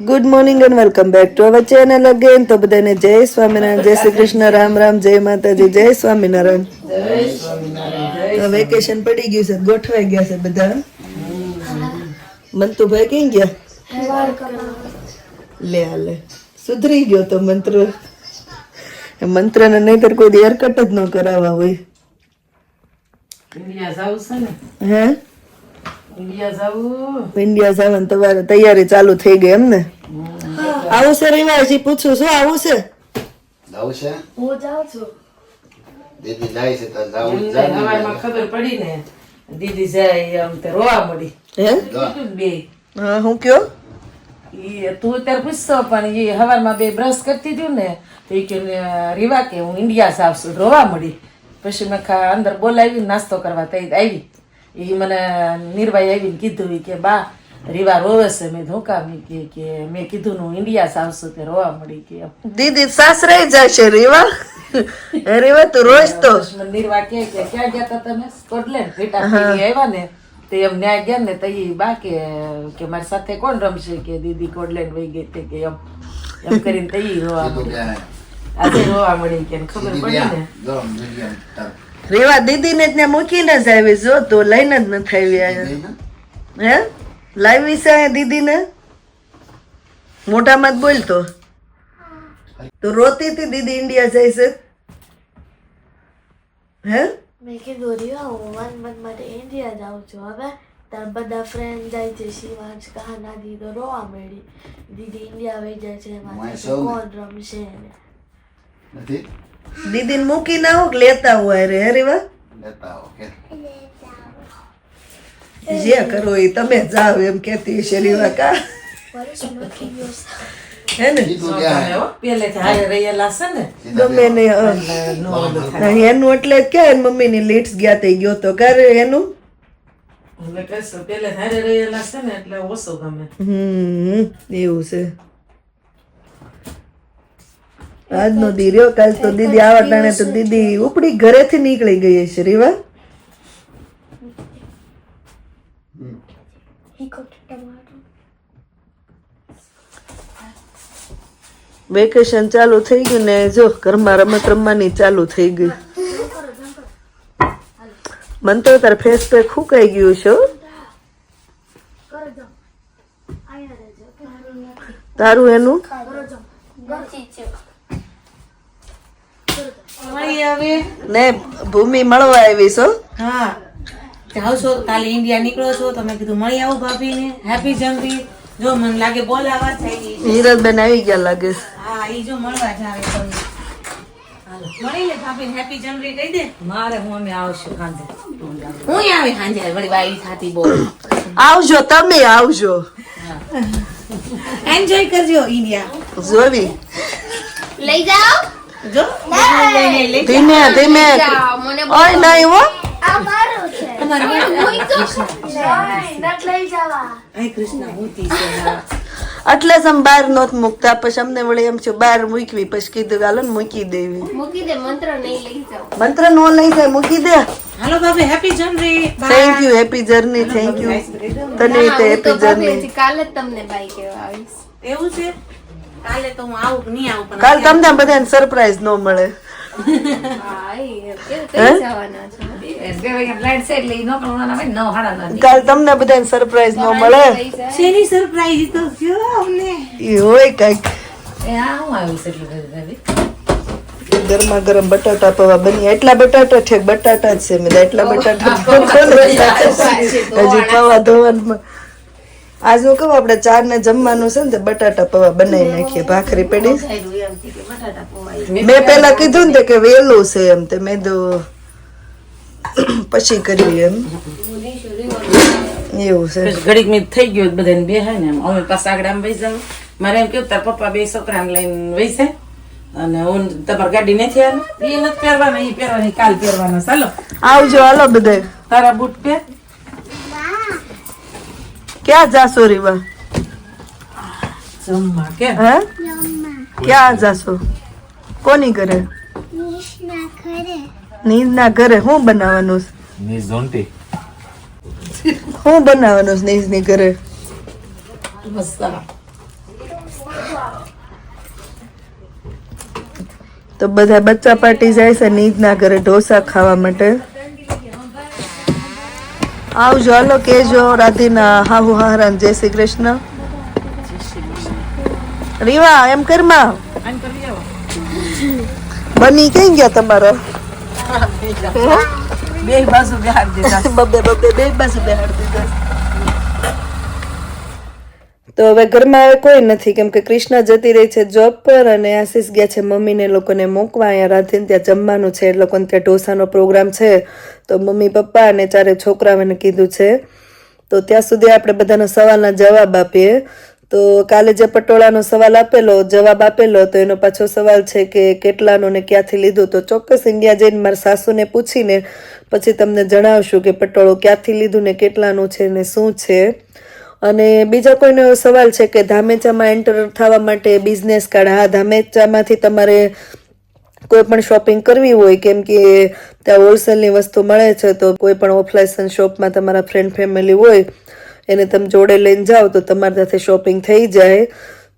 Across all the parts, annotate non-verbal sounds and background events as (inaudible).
Good morning and welcome back to our channel again તો બધાને જય સ્વામિનારાયણ જય શ્રી કૃષ્ણ રામ રામ જય માતાજી જય સ્વામિનારાયણ. વેકેશન પડી ગયું છે ગોઠવાઈ ગયા છે બધા. મંતુભાઈ ક્યાં ગયા? લે લે. સુધરી ગયો તો મંત્ર. મંત્ર ને નહીતર કોઈ હેરકટ જ ન કરાવવા હોય. હે? ઇન્ડિયા જાવું ઇન્ડિયા જવાનું તમારે તૈયારી ચાલુ થઈ ગઈ એમ ને આવું છે રિવાજી પૂછું શું આવું છે? આવું છે? દીદી જાય છે તો જાઉં જાય. ખબર પડી ને દીદી જાય આમ તે રોવા મળી. હે? બે. હા હું કયો? ઈ તું અત્યારે પૂછતો પણ એ હવારમાં બે બ્રશ કરતી હતી ને તો એ કે રીવા કે હું ઇન્ડિયા સાફ છું રોવા મળી. પછી મેં ખા અંદર બોલાવી નાસ્તો કરવા તઈ આવી. એ મને નિર્ભય આવીને કીધું કે બા રીવા રોવે છે. મેં ધોકામી કે કે મેં કીધું ને હું ઇન્ડિયા સાવસો તે રોવા મળી કે. દીદી સાસરે જશે રીવા? (laughs) રીવા રેવા તું રોજ તો. નિર્વા કે કે ક્યાં ગયા તા તમે? સ્કોટલેન્ડ ભેટા ફેરી આવ્યા ને તે એમ ન્યાય ગયા ને તઈ બા કે કે મારી સાથે કોણ રમશે? કે દીદી સ્કોટલેન્ડ વહી ગઈ તે કે એમ એમ કરીને તઈ રોવા મળી. આજે રોવા મળી કે ખબર પડી ને? રેવા દીદીને ત્યાં મૂકીને જ આવી જો તો લઈને જ નથી આવી હે? લાવી છે અહીંયા દીદીને? મોટામાં જ બોલતો તો. રોતી હતી દીદી ઇન્ડિયા જાય છે. હે? મેં કીધું હું વન મંથ માટે ઇન્ડિયા જાઉં છું. હવે તાર બધા ફ્રેન્ડ જાય છે શિવાંશ કહાના દીદો રોવા મળી દીદી ઇન્ડિયા વહી જાય છે એમાં કોણ રમશે નથી દીદીને મૂકીને આવો કે લેતા હોય અરે હે રેવા? લેતા ઓકે જે કરો એ તમે જાઓ એમ કેતી છે રેવા કા. હે ને? હો, ને? ગમે ને નો. હા, એનું એટલે કે મમ્મી ની મમ્મીની ગયા થઈ ગયો તો? કરે એનું? એટલે કહીશું પહેલે હારે રહેલા છે ને એટલે ઓછો ગમે. હમ એવું છે. આજનો દી રહ્યો કાલ તો દીદી આવા ટાણે તો દીદી ઉપડી ઘરેથી નીકળી ગઈ છે રીવા વેકેશન ચાલુ થઈ ગયું ને જો ઘરમાં રમત રમવાની ચાલુ થઈ ગઈ મન તો તાર ફેસ પે ખૂકાઈ ગયું છે. તારું એનું ને ભૂમિ મળવા આવી છો? હા. જાઓ છો કાલે ઇન્ડિયા નીકળો છો તો મેં કીધું મળી આવું ભાભીને. હેપી જંગી જો મને લાગે બોલાવા થઈ ગઈ નીરજબેન આવી ગયા લાગે હા ઈ જો મળવા જ આવે તમને. મળી લે ભાભીને હેપી જંગી કહી દે. મારે હું અમે આવશું હું આવે સાંજે? વળી વાઈ થાતી બહુ. આવજો તમે આવજો. એન્જોય કરજો ઇન્ડિયા જોવી. લઈ જાઓ. જો ધીમે ધીમે ઓય નહીં હો આ છે. એટલે જ આમ બહાર નહોત મૂકતા પછી અમને વળી એમ છે બહાર મૂકવી પછી કીધું ગાલો ને મૂકી દેવી મૂકી દે મંત્ર નહીં લઈ મંત્ર નો લઈ જાય મૂકી દે હાલો ભાભી happy journey thank you happy journey thank you તને હેપી જર્ની કાલે તમને બાઈ આવીશ એવું છે કાલે તો હું આવું નહીં આવું પણ કાલ તમને બધાને સરપ્રાઈઝ ન મળે. હા એ કેવું જવાના છો. ફ્લાઇટ છે એટલે ઈ નો કરવાના હોય ને નવ હાડા નવ કાલ તમને બધાને સરપ્રાઈઝ ન મળે. શેની સરપ્રાઈઝ તો? જો અમને. એ હોય કંઈક. એ આ હું આવ્યું છે એટલું ગરમા ગરમ બટાટા પવા બની એટલા બટાટા છે બટાટા જ છે મેં એટલા બટાટા હજી પવા ધોવાનું આજ હું કહું આપણે ચાર ને જમવાનું છે ને તે બટાટા પૌવા બનાવી નાખીએ ભાખરી પડી મેં પેલા કીધું ને કે વેલું છે એમ તે મેં તો પછી કરી એમ. એવું છે. ઘડીક મિત થઈ ગયું બધાને બેહાય ને એમ. અમે પાછા આગળ આમ વહી જાવ મારે એમ કેવું તાર પપ્પા બે છોકરાને લઈને વહી જાય. અને હું તમારી ગાડી નથી આવી એ નથી પહેરવાના એ પહેરવાની કાલ પહેરવાના ચાલો આવજો હાલો બધે. તારા બૂટ પહેર. ક્યાં જાશો રીવા જમવા કે? હે? ક્યાં જાશો? કોની ઘરે? નીંદના ઘરે. શું બનાવવાનું છે? ની ઝોન્ટી શું બનાવવાનું છે નીંદની ઘરે? તો બધા બચ્ચા પાર્ટી જાય છે નીજના ઘરે ઢોસા ખાવા માટે. આવજો હાલો કેજો રાધીના હાહુ હારાન જય શ્રી કૃષ્ણ. રીવા એમ કરમાં બની કઈ ગયા તમારો? બે બાજુ બિહાર દીધા. (laughs) બબે બબે બે બાજુ બેહાડી દીધા. તો હવે ઘરમાં હવે કોઈ નથી, કેમ કે કૃષ્ણ જતી રહી છે જોબ પર અને આશીષ ગયા છે મમ્મીને લોકોને મૂકવા. અહીંયા રાધીને ત્યાં જમવાનું છે, એ લોકોને ત્યાં ઢોસાનો પ્રોગ્રામ છે. તો મમ્મી, પપ્પા અને ચારે છોકરાઓને કીધું છે. તો ત્યાં સુધી આપણે બધાના સવાલના જવાબ આપીએ. તો કાલે જે પટોળાનો સવાલ આપેલો, જવાબ આપેલો, તો એનો પાછો સવાલ છે કે કેટલાનો ને ક્યાંથી લીધું? તો ચોક્કસ ઇન્ડિયા જઈને મારા સાસુને પૂછીને પછી તમને જણાવશું કે પટોળો ક્યાંથી લીધું ને કેટલાનું છે ને શું છે. અને બીજા કોઈનો સવાલ છે કે ધામેચામાં એન્ટર થવા માટે બિઝનેસ કાર્ડ હા, ધામેચામાંથી તમારે કોઈ પણ શોપિંગ કરવી હોય, કેમ કે ત્યાં હોલસેલની વસ્તુ મળે છે, તો કોઈ પણ ઓફલાઇન શોપમાં તમારા ફ્રેન્ડ ફેમિલી હોય, એને તમે જોડે લઈને જાઓ, તો તમારી સાથે શોપિંગ થઈ જાય.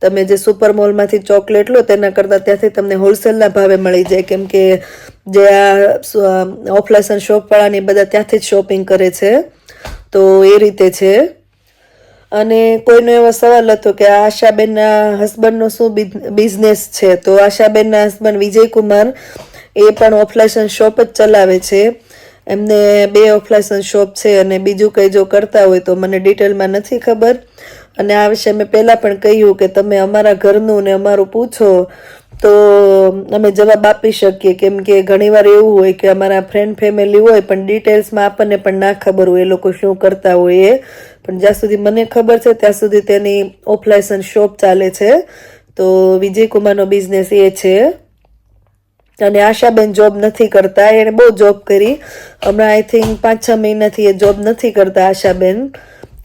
તમે જે સુપર મોલમાંથી ચોકલેટ લો, તેના કરતાં ત્યાંથી તમને હોલસેલના ભાવે મળી જાય, કેમ કે જે આ ઓફલાઇન શોપવાળાની બધા ત્યાંથી જ શોપિંગ કરે છે. તો એ રીતે છે. અને કોઈનો એવો સવાલ હતો કે આ આશાબેનના હસબન્ડનો શું બિઝનેસ છે? તો આશાબેનના હસબન્ડ વિજયકુમાર, એ પણ ઓફલાઇસન શોપ જ ચલાવે છે. એમને બે ઓફલાઇસન શોપ છે અને બીજું કંઈ જો કરતા હોય તો મને ડિટેલમાં નથી ખબર. અને આ વિશે મેં પહેલાં પણ કહ્યું કે તમે અમારા ઘરનું ને અમારું પૂછો. તો અમે જવાબ આપી શકીએ. કેમ કે ઘણીવાર એવું હોય કે અમારા ફ્રેન્ડ ફેમિલી હોય, પણ ડિટેલ્સમાં આપણને પણ ના ખબર હોય, એ લોકો શું કરતા હોય એ. પણ જ્યાં સુધી મને ખબર છે, ત્યાં સુધી તેની ઓફલાઇન શોપ ચાલે છે. તો વિજયકુમારનો બિઝનેસ એ છે. અને આશાબેન જોબ નથી કરતા. એણે બહુ જોબ કરી. હમણાં આઈ થિંક પાંચ છ મહિનાથી એ જોબ નથી કરતા આશાબેન.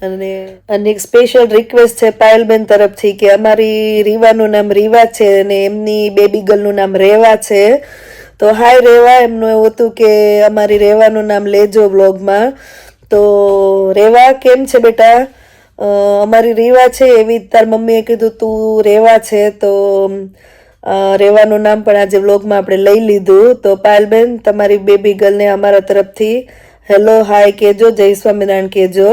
અને અને એક સ્પેશિયલ રિક્વેસ્ટ છે પાયલબેન તરફથી કે અમારી રીવાનું નામ રીવા છે અને એમની બેબી ગર્લનું નામ રેવા છે. તો હાય રેવા, એમનું એવું હતું કે અમારી રેવાનું નામ લેજો વ્લોગમાં તો રેવા, કેમ છે બેટા? અમારી રીવા છે એવી તાર મમ્મીએ કીધું તું રેવા છે, તો રેવાનું નામ પણ આજે વ્લોગમાં આપણે લઈ લીધું. તો પાયલબેન, તમારી બેબી ગર્લને અમારા તરફથી હેલો હાય કહેજો, જય સ્વામિનારાયણ કહેજો.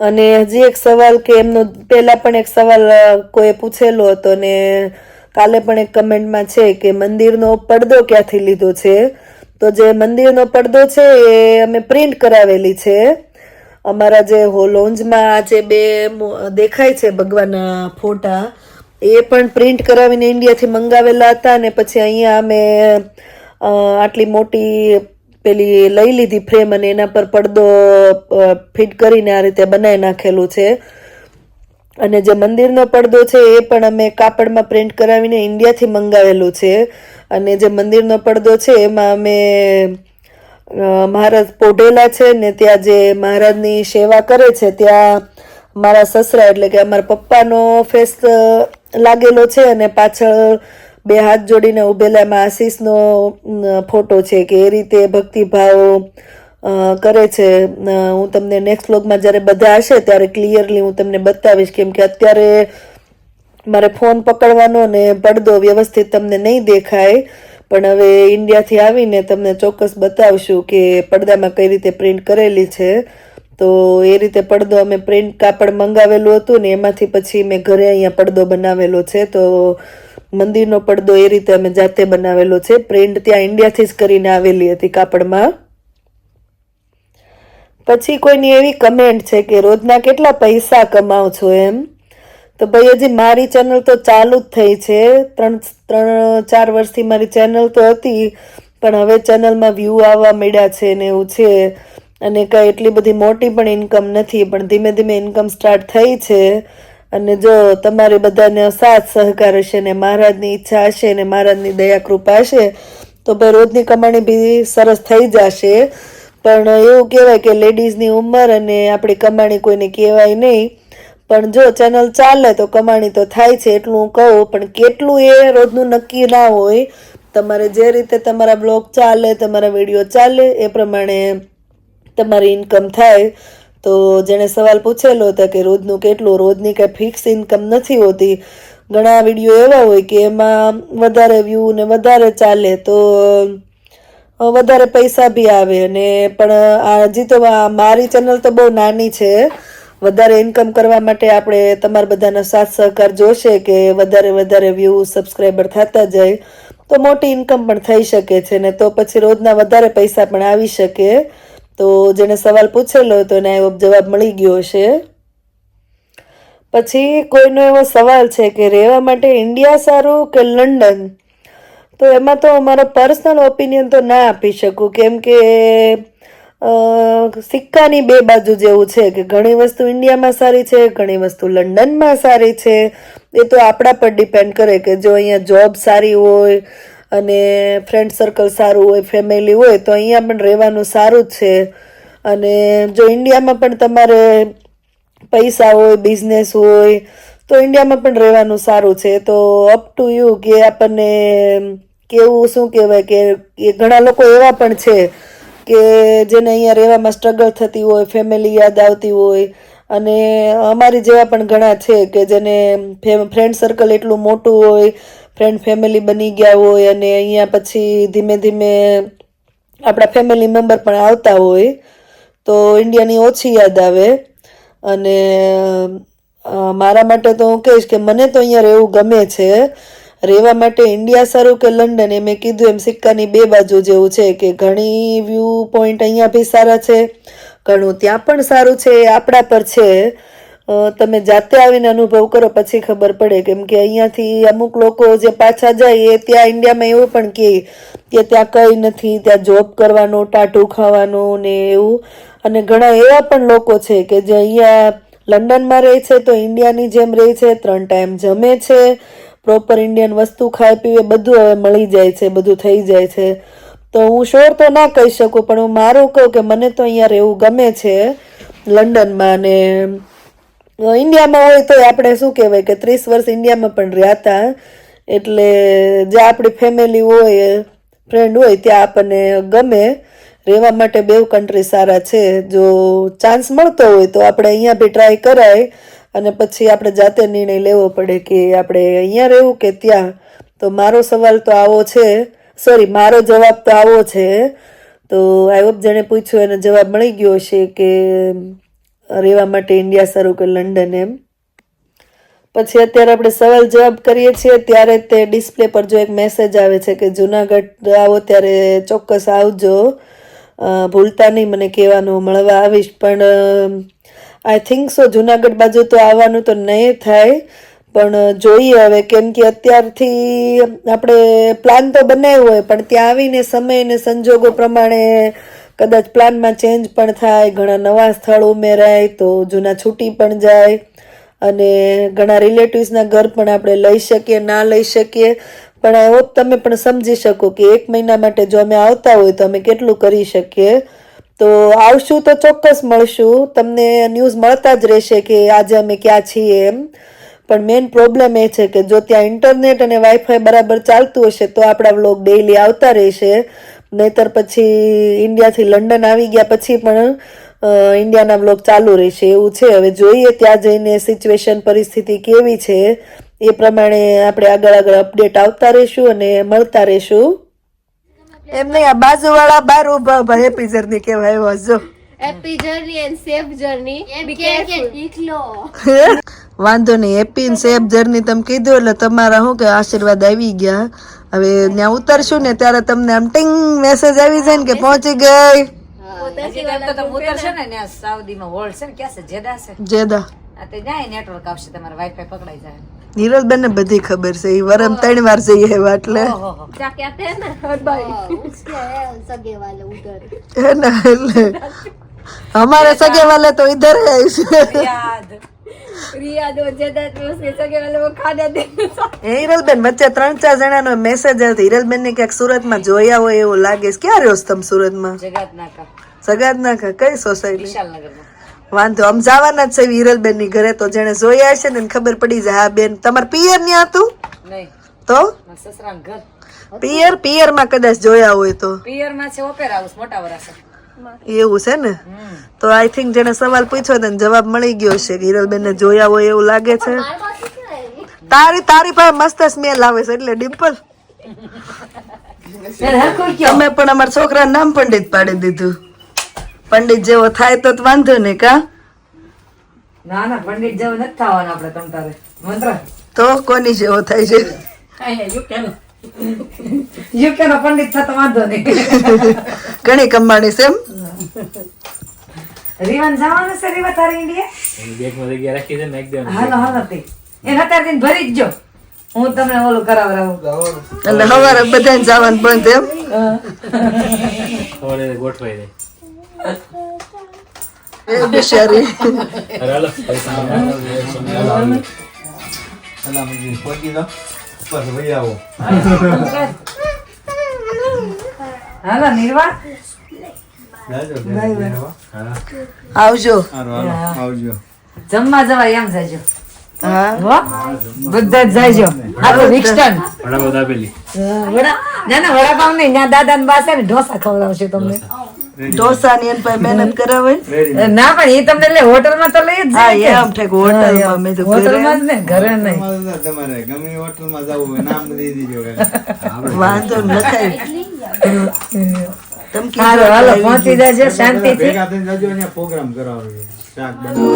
અને હજી એક સવાલ કે એમનો પહેલાં પણ એક સવાલ કોઈ પૂછેલો હતો ને કાલે પણ એક કમેન્ટમાં છે કે મંદિરનો પડદો ક્યાંથી લીધો છે? તો જે મંદિરનો પડદો છે એ અમે પ્રિન્ટ કરાવેલી છે. અમારા જે હોલોન્જમાં જે બે દેખાય છે ભગવાનના ફોટા, એ પણ પ્રિન્ટ કરાવીને ઇન્ડિયાથી મંગાવેલા હતા અને પછી અહીંયા અમે આટલી મોટી પેલી લઈ લીધી ફ્રેમ અને એના પર પડદો ફિટ કરીને આ રીતે બનાવી નાખેલું છે. અને જે મંદિરનો પડદો છે એ પણ અમે કાપડમાં પ્રિન્ટ કરાવીને ઇન્ડિયાથી મંગાવેલું છે. અને જે મંદિરનો પડદો છે એમાં અમે મહારાજ પોઢેલા છે ને ત્યાં જે મહારાજની સેવા કરે છે ત્યાં મારા સસરા એટલે કે અમારા પપ્પાનો ફેસ લાગેલો છે અને પાછળ બે હાથ જોડીને ઉભેલા એમાં આશીષનો ફોટો છે કે એ રીતે ભક્તિભાવ કરે છે. હું તમને નેક્સ્ટ વ્લોગમાં જ્યારે બધા હશે ત્યારે ક્લિયરલી હું તમને બતાવીશ કેમ કે અત્યારે મારે ફોન પકડવાનો ને પડદો વ્યવસ્થિત તમને નહીં દેખાય, પણ હવે ઇન્ડિયાથી આવીને તમને ચોક્કસ બતાવશું કે પડદામાં કઈ રીતે પ્રિન્ટ કરેલી છે. તો એ રીતે પડદો અમે પ્રિન્ટ કાપડ મંગાવેલું હતું ને એમાંથી પછી મેં ઘરે અહીંયા પડદો બનાવેલો છે. તો મંદિરનો પડદો એ રીતે અમે જાતે બનાવેલો છે. પ્રિન્ટ ત્યાં ઇન્ડિયાથી જ કરીને આવેલી હતી કાપડમાં. પછી કોઈની એવી કમેન્ટ છે કે, રોજના કેટલા પૈસા કમાવ છો એમ? તો ભાઈ હજી મારી ચેનલ તો ચાલુ જ થઈ છે. ત્રણ ત્રણ, ચાર વર્ષથી મારી ચેનલ તો હતી, પણ હવે ચેનલમાં વ્યૂ આવવા મળ્યા છે ને એવું છે. અને કાંઈ એટલી બધી મોટી પણ ઇન્કમ નથી, પણ ધીમે ધીમે ઇન્કમ સ્ટાર્ટ થઈ છે. અને જો તમારે બધાને સાથ સહકાર હશે ને મહારાજની ઈચ્છા હશે ને મહારાજની દયા કૃપા હશે, તો ભાઈ રોજની કમાણી બી સરસ થઈ જશે. પણ એવું કહેવાય કે લેડીઝની ઉંમર અને આપણી કમાણી કોઈને કહેવાય નહીં. પણ જો ચેનલ ચાલે તો કમાણી તો થાય છે એટલું હું કહું, પણ કેટલું એ રોજનું નક્કી ના હોય. તમારે જે રીતે તમારા બ્લોગ ચાલે, તમારા વીડિયો ચાલે, એ પ્રમાણે તમારી ઇન્કમ થાય. તો જેણે સવાલ પૂછેલો હતો કે રોજનું કેટલું, રોજની કંઈ ફિક્સ ઇન્કમ નથી હોતી. ઘણા વીડિયો એવા હોય કે એમાં વધારે વ્યૂ ને વધારે ચાલે તો વધારે પૈસા બી આવે અને પણ હજી તો મારી ચેનલ તો બહુ નાની છે. વધારે ઇન્કમ કરવા માટે આપણે તમારા બધાનો સાથ સહકાર જોશે કે વધારે વધારે વ્યૂ સબસ્ક્રાઈબર થતા જાય તો મોટી ઇન્કમ પણ થઈ શકે છે ને તો પછી રોજના વધારે પૈસા પણ આવી શકે. તો જેને સવાલ પૂછેલો હતો એને એવો જવાબ મળી ગયો હશે. પછી કોઈનો એવો સવાલ છે કે રહેવા માટે ઇન્ડિયા સારું કે લંડન? તો એમાં તો અમારો પર્સનલ ઓપિનિયન તો ના આપી શકું, કેમ કે સિક્કાની બે બાજુ જેવું છે કે ઘણી વસ્તુ ઇન્ડિયામાં સારી છે, ઘણી વસ્તુ લંડનમાં સારી છે. એ તો આપણા પર ડિપેન્ડ કરે કે જો અહીંયા જોબ સારી હોય અને ફ્રેન્ડ સર્કલ સારું હોય ફેમિલી હોય, તો અહીંયા પણ રહેવાનું સારું છે. અને જો ઇન્ડિયામાં પણ તમારે પૈસા હોય બિઝનેસ હોય, તો ઇન્ડિયામાં પણ રહેવાનું સારું છે. તો અપ ટુ યુ કે આપણને કેવું, શું કહેવાય કે, એ ઘણા લોકો એવા પણ છે કે જેને અહીંયા રહેવામાં સ્ટ્રગલ થતી હોય ફેમિલી યાદ આવતી હોય. અને અમારી જેવા પણ ઘણા છે કે જેને ફ્રેન્ડ સર્કલ એટલું મોટું હોય ફ્રેન્ડ ફેમિલી બની ગયા હોય અને અહીંયા પછી ધીમે ધીમે આપણા ફેમિલી મેમ્બર પણ આવતા હોય, તો ઇન્ડિયાની ઓછી યાદ આવે. અને મારા માટે તો હું કહીશ કે મને તો અહીંયા રહેવું ગમે છે. રહેવા માટે ઇન્ડિયા સારું કે લંડન, એ મેં કીધું એમ સિક્કાની બે બાજુ જેવું છે કે ઘણી વ્યૂ પોઈન્ટ અહીંયા બી સારા છે, ઘણું ત્યાં પણ સારું છે આપણા પર છે. તમે જાતે આવીને અનુભવ કરો પછી ખબર પડે. કેમ કે અહીંયાથી અમુક લોકો જે પાછા જાય એ ત્યાં ઇન્ડિયામાં એવું પણ કહે કે ત્યાં કંઈ નથી ત્યાં જોબ કરવાનું ટાટું ખાવાનું ને એવું. અને ઘણા એવા પણ લોકો છે કે જે અહીંયા લંડનમાં રહે છે તો ઇન્ડિયાની જેમ રહે છે ત્રણ ટાઈમ જમે છે પ્રોપર ઇન્ડિયન વસ્તુ ખાય પીવે બધું હવે મળી જાય છે બધું થઈ જાય છે. તો હું શ્યોર તો ના કહી શકું પણ હું મારું કહું કે મને તો અહીંયા રહેવું ગમે છે લંડનમાં ને અ, ઇન્ડિયામાં હોય તો આપણે શું કહેવાય કે ત્રીસ વર્ષ ઇન્ડિયામાં પણ રહ્યા હતા. એટલે જે આપણી ફેમિલી હોય ફ્રેન્ડ હોય, ત્યાં આપણને ગમે. રહેવા માટે બેવ કન્ટ્રી સારા છે. જો ચાન્સ મળતો હોય તો આપણે અહીંયા બી ટ્રાય કરાય. અને પછી આપણે જાતે નિર્ણય લેવો પડે કે આપણે અહીંયા રહેવું કે ત્યાં. તો મારો સવાલ તો આવો છે. સોરી મારો જવાબ તો આવો છે. તો આઈ હોપ જેણે પૂછ્યું એને જવાબ મળી ગયો હશે કે રહેવા માટે ઇન્ડિયા સારું કે લંડન એમ. પછી અત્યારે આપણે સવાલ જવાબ કરીએ છીએ, ત્યારે તે ડિસ્પ્લે પર જો એક મેસેજ આવે છે કે, જુનાગઢ આવો ત્યારે ચોક્કસ આવજો. ભૂલતા નહીં મને કહેવાનું મળવા આવીશ. પણ આઈ થિંક સો જુનાગઢ બાજુ તો આવવાનું તો નહીં થાય. પણ, જોઈએ હવે, કેમ કે અત્યારથી આપણે પ્લાન તો બનાવ્યો હોય, પણ ત્યાં આવીને સમય અને સંજોગો પ્રમાણે કદાચ પ્લાનમાં ચેન્જ પણ થાય, ઘણા નવા સ્થળ ઉમેરાય તો જૂના છૂટી પણ જાય અને ઘણા રિલેટિવ્સના ઘર પણ આપણે લઈ શકીએ, ના લઈ શકીએ. પણ એવો તમે પણ સમજી શકો કે એક મહિના માટે જો અમે આવતા હોય તો અમે કેટલું કરી શકીએ. તો આવશું તો ચોક્કસ મળશું. તમને ન્યૂઝ મળતા જ રહેશે કે આજે અમે ક્યાં છીએ એમ. પણ મેઇન પ્રોબ્લેમ એ છે કે જો ત્યાં ઇન્ટરનેટ અને વાઈફાઈ બરાબર ચાલતું હશે તો આપણા વ્લોગ ડેઈલી આવતા રહેશે. નહીતર પછી ઇન્ડિયાથી લંડન આવી ગયા પછી પણ ઇન્ડિયાના વ્લોગ ચાલુ રહેશે એવું છે. હવે જોઈએ ત્યાં જઈને સિચ્યુએશન પરિસ્થિતિ કેવી છે એ પ્રમાણે આપણે આગળ આગળ અપડેટ આવતા રહીશું અને મળતા રહીશું. એમ નહીં આ બાજુવાળા બાર ઊભા ઊભા હેપી જર્ની કેવાય આવ્યો જો. Happy journey and safe journey. Be careful. વાંધો નહીં હેપી સેફ જર્ની તમે કીધું એટલે તમારા શું કે આશીર્વાદ આવી ગયા. હવે ત્યાં ઉતરશું ને ત્યારે તમને આમ ટિંગ મેસેજ આવી જાય ને કે પહોંચી ગઈ. નીરજબેન ને બધી ખબર છે એ વરમ ત્રણ વાર જઈએ એટલે. અમારે સગે વાલે તો ઇધર યાદ. રિયા હિરલબેન વચ્ચે ત્રણ ચાર જણાનો મેસેજ આવ્યો હિરલબેન ને ક્યાંક સુરતમાં જોયા હોય એવું લાગે છે. ક્યાં રહ્યો તમે સુરતમાં? જગત નાકા કઈ સોસાયટી વાંધો આમ જવાના જ છે હિરલબેનની ઘરે તો જેને જોયા છે ને ખબર પડી જાય. હા બેન તમારે પિયર ન્યા હતું? તો? પિયર પિયરમાં કદાચ જોયા હોય તો. પિયરમાં છે ઓપેરા હાઉસ મોટા વરાસા એવું છે ને? તો આઈ થિંક જેને સવાલ પૂછ્યો તેને જવાબ મળી ગયો છે. કે હિરલબેન ને જોયા હોય એવું લાગે છે. તારી તારી પાસે મસ્ત સ્મેલ આવે છે એટલે ડિમ્પલ તમે પણ અમારા છોકરા નામ પંડિત પાડી દીધું. પંડિત જેવો થાય તો જ વાંધો નહીં કા? ના ના પંડિત જેવો નથી થવાનો આપણે તમ તારે. મંત્ર. તો કોની જેવો થાય છે? યુકેનો યુકેનો પંડિત થતો વાંધો નહીં. ઘણી કમાણી છે એમ? રીવન જવાનું છે રીવા તારી ઇન્ડિયા બેગમાં જગ્યા રાખી છે ને એકદમ હાલો હાલો તે એ અત્યારે દિન ભરી જ જો. હું તમને ઓલું કરાવરાવું એટલે સવારે બધાને જવાનું બંધ એમ? સવારે ગોઠવાઈ જાય. એ બિચારી. હાલો પૈસા હાલો નિર્વા આવજો જમવા જવાય એમ હો બધા જાયજો આપણું વિક્સ્ટન વડા બધા આપેલી વડા ના ના વડાપાવ નહીં ત્યાં દાદા ને બા છે ને ઢોસા ખવડાવશે તમને ઢોસા ની એની પાસે મહેનત કરાવે ના પણ એ તમને લે હોટલમાં તો લઈ જ હા જાય એમ ઠેક હોટલમાં મેં તો ઘરે હોટલમાં જ ને ઘરે નહીં. તમારે ગમે હોટલમાં જવું હોય નામ દઈ દીજો વાંધો ન લખાય. તમે હાલો હાલો પહોંચી જજો શાંતિથી. ભેગા થઈને જજો અહીંયા પ્રોગ્રામ કરાવો છે. શાક બનાવો.